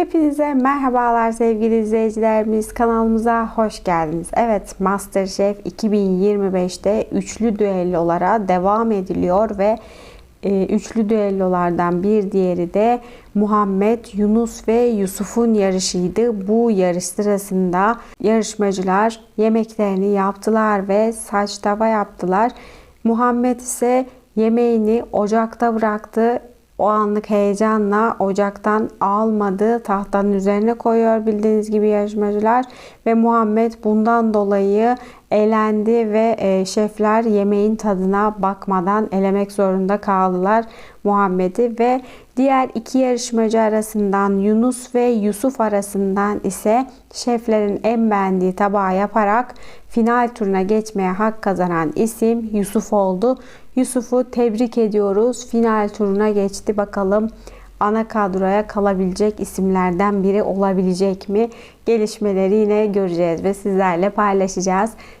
Hepinize merhabalar sevgili izleyicilerimiz. Kanalımıza hoş geldiniz. Evet Masterchef 2025'te üçlü düellolara devam ediliyor ve e, üçlü düellolardan bir diğeri de Muhammed, Yunus ve Yusuf'un yarışıydı. Bu yarış sırasında yarışmacılar yemeklerini yaptılar ve saç tava yaptılar. Muhammed ise yemeğini ocakta bıraktı. O anlık heyecanla ocaktan almadı. Tahtanın üzerine koyuyor bildiğiniz gibi yarışmacılar. Ve Muhammed bundan dolayı elendi ve e, şefler yemeğin tadına bakmadan elemek zorunda kaldılar Muhammed'i ve diğer iki yarışmacı arasından Yunus ve Yusuf arasından ise şeflerin en beğendiği tabağı yaparak final turuna geçmeye hak kazanan isim Yusuf oldu. Yusuf'u tebrik ediyoruz. Final turuna geçti. Bakalım ana kadroya kalabilecek isimlerden biri olabilecek mi? Gelişmeleri yine göreceğiz ve sizlerle paylaşacağız.